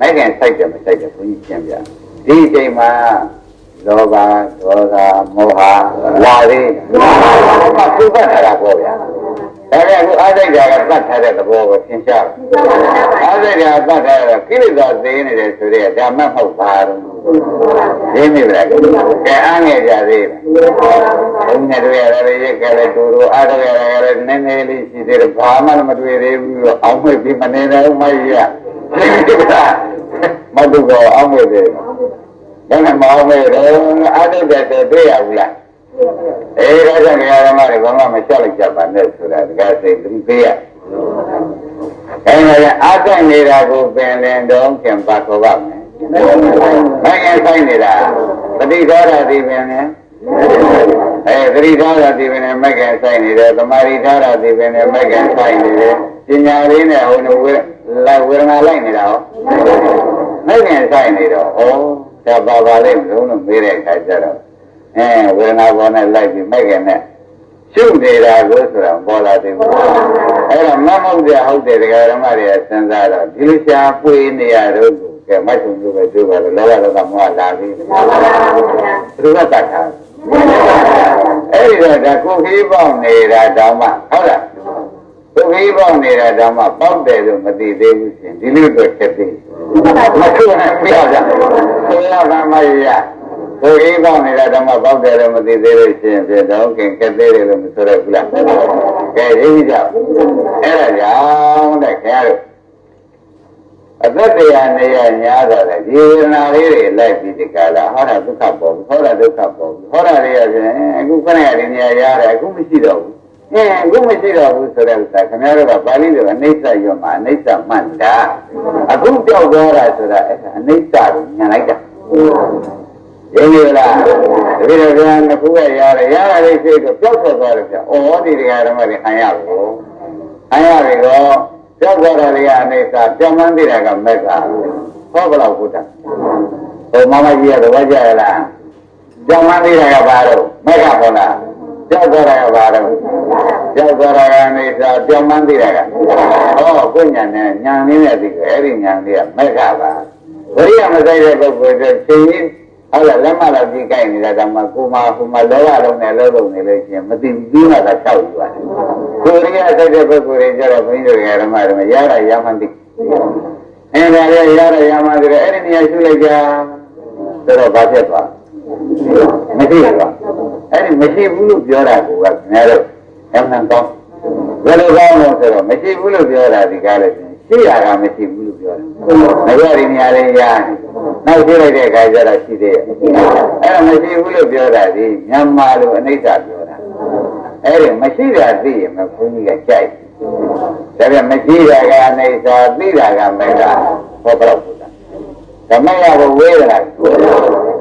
မိုက်ကန်စိုက်တယ်မစိုက်တယ်ဘုန်းကြီးရှင်းပြဒီအချိန်မှာလောဘဒေါသမောဟလာသေးဘာကုသတာပေါ့ဗျာဒါပေမဲ့အခုအားစိတ်ဓာတ်ကတတ်ထားတဲ့သဘောကိုသင်ရှားအားစိတ်ဓာတ်တတ်ထားတဲ့ကိလေသာသိနေတယ်ဆိုတဲ့ဓမ္မမဟုတ်ပါဘူးရင်းမိပါလားကဲအားငယ်ကြသေးလားဘုန်းကြီးတို့ရတယ်ရက်ကလေးတို့တို့အားရရတယ်နည်းနည်းလေးရှိသေးတယ်ဘာမှမတွေ့သေးဘူးတော့အောင်းမွေပြီးမနေတော့မကြီးရ မတူတော့အောင်းမွေသေးတယ်ဒါနဲ့မအောင်မေတော့အားထုတ်တဲ့တွေ့ရဘူးလားအေးဒါကြောင့်တရားဓမ္မတွေဘာမှမလျှောက်လိုက်ကြပါနဲ့ဆိုတာတကယ်စိတ်သတိပေးရအဲဒါကအားတက်နေတာကိုပင်လင်တော့ပြန်ပါခေါ်ပါမယ်။ဘာရင်ဆိုင်နေတာပฏิသောတာဒီပင်နဲ့အဲသတိသောတာဒီပင်နဲ့မက်ကင်ဆိုင်နေတယ်သမာဓိသောတာဒီပင်နဲ့မက်ကင်ဆိုင်နေတယ် ပညာလေးနဲ့ဟိုဝေလာဝေဒနာလိုက်နေတာဟောမက်ကင်ဆိုင်နေတော့ဩဒါပါပါလိမ့်မလို့လို့မေးတဲ့အခါကျတော့အဲဝေဒနာပေါ်နဲ့လိုက်ပြီးမက်ကင်နဲ့ရှုနေတာကိုဆိုတာပေါ်လာတယ်ဘူးအဲ့တော့မဟုတ်ကြဟုတ်တယ်တရားဓမ္မတွေကစဉ်းစားတော့ဒီလိုရှားပွေနေရတော့ကဲမတ်ထုံလို့ပဲပြောပါလို့လောဘဒေါသမောဟလာပြီဘုရားတတ်တာအဲ့ဒီတော့ဒါကိုခီးပေါက်နေတာတောင်မှဟုတ်လား ကိုခီးပေါက်နေတာတောင်မှပေါက်တယ်လို့မသိသေးဘူးရှင်ဒီလိုတော့ချက်သေးမထုံနဲ့ပြရကြဘုရားဗမယကိုခီးပေါက်နေတာတောင်မှပေါက်တယ်လို့မသိသေးလို့ရှင်ပြတော့ခင်ကသေးတယ်လို့မဆိုရဘူးလားကဲရေးကြအဲ့ဒါကြောင့်တဲ့ခင်ဗျားတို့အသက်တရားနေရညာတော့လေဒီဝေဒနာလေးတွေလိုက်ပြီးဒီကလာဟောတာဒုက္ခပေါ်ဘူးဟောတာဒုက္ခပေါ်ဘူးဟောတာလေးရပြန်အခုခဏရဒီနေရာရတယ်အခုမရှိတော့ဘူး အဲအခုမရှိတော့ဘူးဆိုတဲ့ဥစ္စာခင်ဗျားတို့ကပါဠိလိုအနိစ္စရောမှာအနိစ္စမှန်တာအခုပြောက်သွားတာဆိုတာအဲ့ဒါအနိစ္စကိုညံလိုက်တာရင်းရလားတပည့်တော်ကနှစ်ခုရရတယ်ရရလေးရှိတော့ပြောက်ထွက်သွားတယ်ဗျ။အော်ဒီတရားဓမ္မတွေခံရဘူး။ခံရပြီတော့ပြောက်သွားတာတွေကအနိစ္စပြောင်းမှန်းသိတာကမက်ကဟောဘလောက်ဘုဒ္ဓဟိုမမကြီးကတော့ကြရလားပြောင်းမှန်းသိတာကဘာလို့မက်ကဟုတ်လား ပြောက်သွားတာကဘာလို့ပြောက်သွားတာကအိစ္စပြောင်းမှန်းသိတာကဟောကိုညာနဲ့ညာနည်းနဲ့သိတယ်အဲ့ဒီညာလေးကမက်ကပါဝိရိယမဆိုင်တဲ့ပုဂ္ဂိုလ်တွေရှင်ကြီးဟုတ်လားလက်မလာပြီးကြိုက်နေတာကမှကိုမဟိုမှာလောဘလုံးနဲ့လုံးလုံးနေလို့ရှိရင်မသိပြီးမှသာ၆ယူပါတယ်ကိုရိယစိတ်တဲ့ပုဂ္ဂိုလ်တွေကြတော့ဘုန်းကြီးတို့ဓမ္မတွေရတာရမှန်းသိအဲဒါလည်းရတာရမှန်းသိတယ်အဲ့ဒီနေရာရှုလိုက်ကြဆိုတော့ဘာဖြစ်သွားမရှိဘူးကွာ အဲ့ဒီမရှိဘူးလို့ပြောတာကခင်ဗျားတို့အမှန်ကောင်းဘယ်လိုကောင်းလို့ဆိုတော့မရှိဘူးလို့ပြောတာဒီကားလည်းရှိရတာမရှိဘူးလို့ပြောတယ်။မရဒီနေရာလေးရနောက်ရှိလိုက်တဲ့အခါကျတော့ရှိသေးရဲ့။အဲ့ဒါမရှိဘူးလို့ပြောတာဒီမြန်မာလိုအနိစ္စပြောတာ။အဲ့ဒီမရှိတာသိရင်မဘုန်းကြီးကကြိုက်။ဒါပြန်မရှိတာကအနိစ္စသိတာကမေတ္တာဟောတော့ဘုရား။ဓမ္မရဘဝေးလာ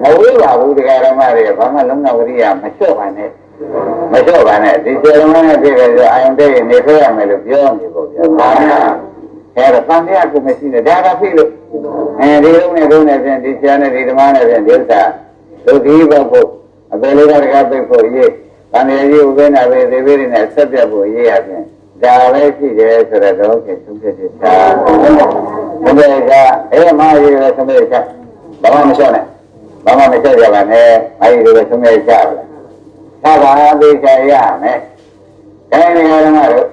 မဝေးပါဘူးတရားဓမ္မတွေဘာမှလုံးဝဝရိယမလျှော့ပါနဲ့။မလျှော့ပါနဲ့ဒီစေရမနဲ့ပြည့်တယ်ဆိုအာယုန်တည်းနေခဲ့ရမယ်လို့ပြောနေပေါ့ဗျာ။ဘာမှအဲ့တော့တန်တရားကိုမရှိနဲ့ဒါကဖိလို့အဲဒီလုံးနဲ့လုံးနဲ့ဖြင့်ဒီဆရာနဲ့ဒီဓမ္မနဲ့ဖြင့်ဒီဥစ္စာဒုတိယဘုဖို့အပေလေးကတကားပိတ်ဖို့ရေးတန်တရားကြီးဥပ္ပနာပဲသေဝိရိနဲ့ဆက်ပြတ်ဖို့ရေးရဖြင့်ဒါပဲရှိတယ်ဆိုတော့တော့ခင်သုံးဖြစ်ဖြစ်ချာဘုရားကအဲမကြီးလည်းသုံးဖြစ်ချဘာမှမလျှော့နဲ့ ဘာမှမလျှော့ကြပါနဲ့မကြီးလည်းသုံးဖြစ်ချပါလားသာသာသိချရမယ်အဲဒီဓမ္မတို့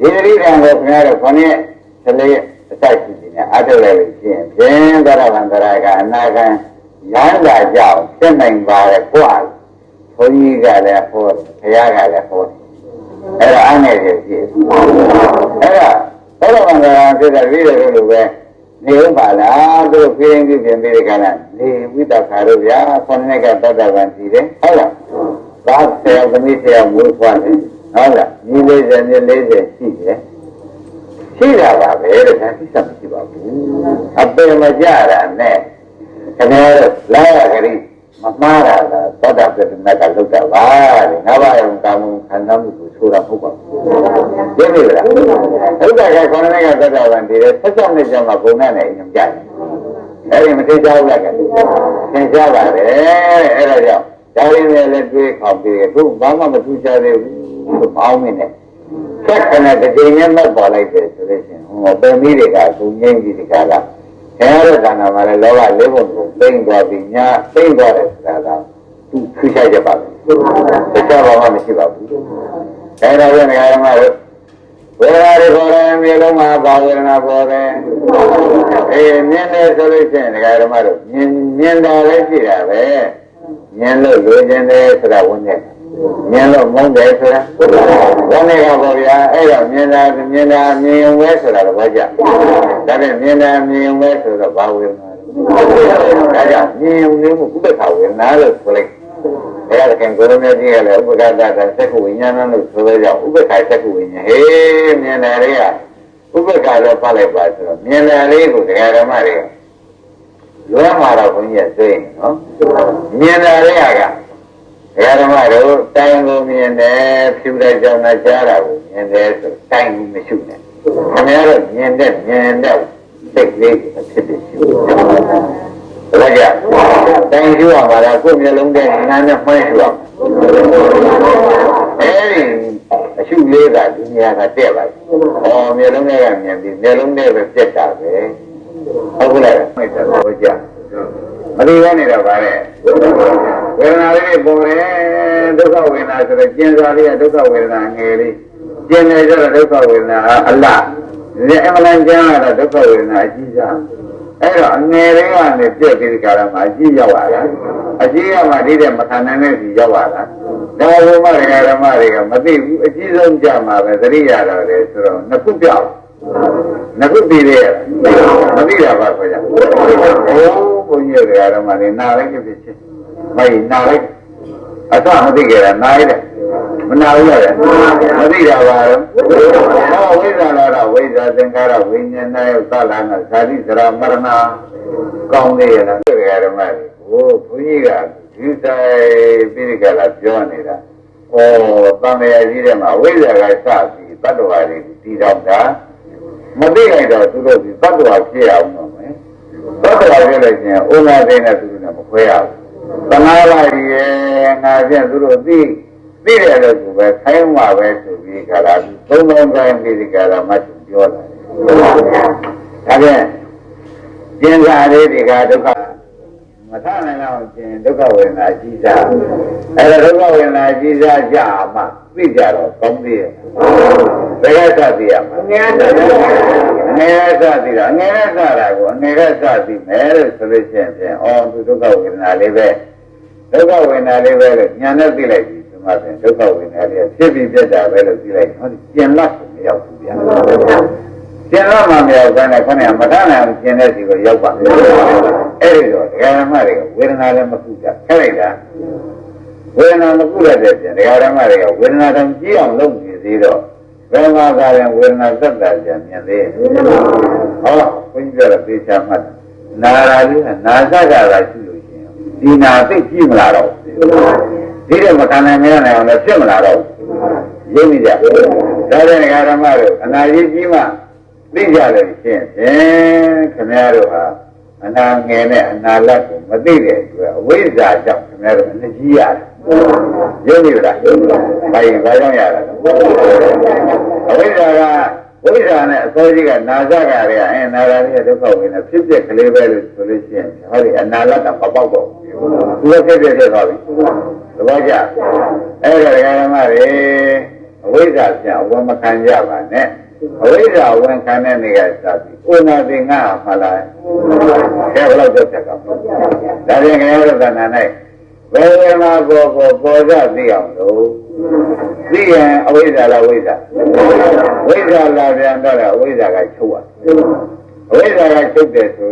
ဒီသတိဓာတ်ကိုခင်ဗျားတို့ခொနည်းသလေးအစိုက်ရှိနေအထုတ်လိုက်လို့ရှိရင်ဖြင်းသရဗံသရကအနာဂံရန်တာကြောင့်သိနိုင်ပါရဲ့ဘုရားဘုန်းကြီးကလည်းဟောတယ်ဘုရားကလည်းဟောတယ်အဲ့ဒါအနေနဲ့ရှိတယ်အဲ့ဒါသရဗံသရဖြစ်တဲ့ပြီးတယ်လို့ပဲ နေဥပါလားသူတို့ပြင်းပြင်းပြင်းပြီးကြလားနေဝိတ္တခါတို့ဗျာခொနည်းကတတ္တဗံရှိတယ်ဟုတ်လားဘာဆရာသမီးဆရာမွေးဖွားတယ်ဟုတ်လားညီလေးစံညီလေးစံရှိတယ်ရှိတာပါပဲတဲ့ဒါသိစမရှိပါဘူးအပင်မကြတာနဲ့ခင်ဗျားတို့လာရကြိမမှားတာကသောတာပတ္တနကလုတ်တာပါတဲ့ငါးပါးယုံကာမ ခန္ဓာမှုကိုဆိုတာမဟုတ်ပါဘူးသိပြီလားဥဒ္ဒကခန္ဓာကသတ္တဗံတည်တယ်ဆက်ဆက်နဲ့ကြမှာဘုံနဲ့လည်းအရင်ကြတယ်အဲ့ဒီမသိကြဘူးလားကသင်ကြပါတယ်အဲ့ဒါကြောင့်ဒါရင်းနဲ့လည်းတွေးခေါ်ပြီးခုဘာမှမထူးခြားသေးဘူးလို့ပေါင်းနေတယ်ခဆက်ခနဲ့တစ်ချိန်နဲ့မက်ပေါ်လိုက်တယ်ဆိုလို့ရှိရင်ဟောပင်မိတွေကဂုံငင်းကြီးဒီကလာအဲရတဲ့ကံမှာလည်းလောကလေးပုံကိုသိမ့်သွားပြီးညာသိမ့်သွားတယ်ဆိုတာကသူခွေးချိုက်ရပါမ ယ်တခြားဘာမှမရှိပါဘူးအဲဒါကြောင့်ငါတို့ကဝေဒနာတွေပေါ်တယ်မျိုးလုံးမှာပါဝေဒနာပေါ်တယ်အေးမြင်တယ်ဆိုလို့ရှိရင်ဒကာဓမ္မတို့မြင်မြင်တာလည်းရှိတာပဲမြင်လို့လိုချင်တယ်ဆိုတာဝင်နေမြင်လို့မုန်းတယ်ဆိုတာဝင်နေတော့ပေါ့ဗျာအဲ့တော့မြင်တာမြင်တာမြင်ဝဲဆိုတာတော့ဘာကြဒါနဲ့မြင်တာမြင်ဝဲဆိုတော့ဘာဝေဒနာလဲဒါကြောင့်မြင်နေမှုဥပ္ပခဝေဒနာလို့ဆိုလိုက် ဘုရားသခင်ကိုရမေကြီးကလည်းဥပ္ပကတ္တသက္ကဝိညာဏလို့ဆိုတော့ကြောင့်ဥပ္ပခါသက္ကဝိညာဉ်ဟေးမြင်တယ်လေးကဥပ္ပခါတော့ဖတ်လိုက်ပါဆိုတော့မြင်တယ်လေးကိုတရားဓမ္မတွေကလွမ်းမှာတော့ဘုန်းကြီးကသိနေနော်မြင်တယ်လေးကတရားဓမ္မတို့တိုင်းကိုမြင်တယ်ဖြူတဲ့ကြောင့်နဲ့ကြားတာကိုမြင်တယ်ဆိုတိုင်းကိုမရှိနဲ့ခင်ဗျားတို့မြင်တဲ့မြင်တဲ့စိတ်လေးကိုဖြစ်ဖြစ်ရှိတယ် ဘယ်ကြတိုင်းရှိရမှာလားကိုယ်မျိုးလုံးတဲ့နာနဲ့မှန်းရှိရမှာအဲဒီအရှုလေးကဒီနေရာကတက်ပါဟောမျိုးလုံးတွေကမြင်ပြီးမျိုးလုံးတွေပဲပြက်တာပဲဟုတ်ကဲ့မိတ်ဆွေတို့ကြမလီရနေတော့ဗါတဲ့ဝေဒနာလေးပေါ်တယ်ဒုက္ခဝေဒနာဆိုတော့ကျင်စားလေးကဒုက္ခဝေဒနာငယ်လေးကျင်တယ်ဆိုတော့ဒုက္ခဝေဒနာအလားဒီအမလန်ကျမ်းကတော့ဒုက္ခဝေဒနာအကြီးစား အဲ့တော့အငယ်လေးကနေပြည့်ပြီးဒီကရမှာအကြီးရောက်လာတာအကြီးကမှဒီတဲ့မခံနိုင်တဲ့စီရောက်လာတာဒါဘုမရဓမ္မတွေကမသိဘူးအကြီးဆုံးကြမှာပဲသတိရတော့လေဆိုတော့နှစ်ခုပြောက်နှစ်ခုပြီးတယ်မသိတာပါဆိုကြအိုးဘုန်းကြီးရဓမ္မတွေနာလိုက်ဖြစ်ဖြစ်မိုက်နာလိုက်အစမသိကြတာနာလိုက်တယ် မနာဘူးရတယ်မသိတာပါတော့ဟောဝိဇ္ဇာလာတော့ဝိဇ္ဇာသင်္ခါရဝိညာဏယသလနာဇာတိဇရာမရဏကောင်းသေးရလားဒီဓမ္မတွေဟိုဘုန်းကြီးကဒီဆိုင်ပြီးကြလာပြောနေတာဩတန်မြာကြီးတဲ့မှာဝိဇ္ဇာကစပြီးတတ္တဝါတွေတည်တော့တာမသိလိုက်တော့သူတို့ဒီတတ္တဝါဖြစ်အောင်တော့မယ်တတ္တဝါဖြစ်လိုက်ရင်ဩငါသိတဲ့သူတို့နဲ့မခွဲရဘူးသနာလိုက်ရဲ့ငါဖြင့်သူတို့သိ သိတယ်လို့သူပဲခိုင်းမှာပဲဆိုပြီးကြလာပြီးသုံးသုံးတိုင်းပြီးကြလာမှသူပြောလာတယ်ဒါဖြင့်ကျင်စာလေးတွေကဒုက္ခမထနိုင်တော့ကျင်ဒုက္ခဝေဒနာကြီးစားအဲ့ဒါဒုက္ခဝေဒနာကြီးစားကြမှသိကြတော့ကောင်းသေးရဲ့ဘယ်ကစသိရမှာငယ်စငယ်စသိတာငယ်စတာကိုငယ်ကစသိမယ်လို့ဆိုလို့ရှိရင်ဖြင့်အော်သူဒုက္ခဝေဒနာလေးပဲဒုက္ခဝေဒနာလေးပဲလို့ညာနဲ့သိလိုက်ပြီဒီ မှာဖြင့်ဒုက္ခဝေဒနာလေးဖြစ်ပြီးပြတ်တာပဲလို့သိလိုက်ဟောကျင်လတ်ကိုမရောက်ဘူးဗျာကျင်လတ်မှမရောက်တဲ့နဲ့ခொနဲ့မထနိုင်အောင်ကျင်တဲ့စီကိုရောက်ပါအဲ့ဒီတော့ဒကာဓမ္မတွေကဝေဒနာလည်းမကုကြခဲ့လိုက်တာဝေဒနာမကုရတဲ့ပြင်ဒကာဓမ္မတွေကဝေဒနာတောင်ကြီးအောင်လုပ်နေသေးတော့ဘယ်မှာကလည်းဝေဒနာသက်တာကြမြင်သေးဟောဘုန်းကြီးပြောတဲ့သေချာမှတ်နာရာလေးကနာစကြတာရှိလို့ရှိရင်ဒီနာသိကြည့်မလားတော့ ဒီတော့မခံနိုင်မရနိုင်အောင်လည်းဖြစ်မလားတော့ရင်းနေကြဒါတဲ့ဒကာဓမ္မတို့အနာကြီးကြီးမှသိကြတယ်ရှင်းဖြင့်ခင်ဗျားတို့ဟာအနာငယ်နဲ့အနာလက်ကိုမသိတဲ့အတွက်အဝိဇ္ဇာကြောင့်ခင်ဗျားတို့အနှကြီးရတယ်ရုပ်နေလားဘာရင်ဘာကြောင့်ရတာအဝိဇ္ဇာက ဝိဇ္ဇာနဲ့အစောကြီးကနာဇကတွေကအဲနာဂာလေးကဒုက္ခဝင်နေဖြစ်ဖြစ်ကလေးပဲလို့ဆိုလို့ရှိရင်ဟောဒီအနာလတ်ကမပေါက်တော့ဘူးသူကဖြစ်ဖြစ်ဖြစ်သွားပြီသဘောကျအဲ့ဒါဓမ္မတွေအဝိဇ္ဇာပြန်ဝမခံကြပါနဲ့အဝိဇ္ဇာဝန်ခံတဲ့နေရာစသည်ဥနာတိငါမှလားကဲဘယ်လောက်ကြောက်ချက်ကောင်းဒါပြင်ငရဲသဏ္ဍာန်၌ဘယ်ဝေမာပေါ်ပေါ်ပေါ်ကြသိအောင်လို့ သိရင်အဝိဇ္ဇာလားဝိဇ္ဇာဝိဇ္ဇာလာပြန်တော့အဝိဇ္ဇာကချုပ်ရအဝိဇ္ဇာကချုပ်တယ်ဆို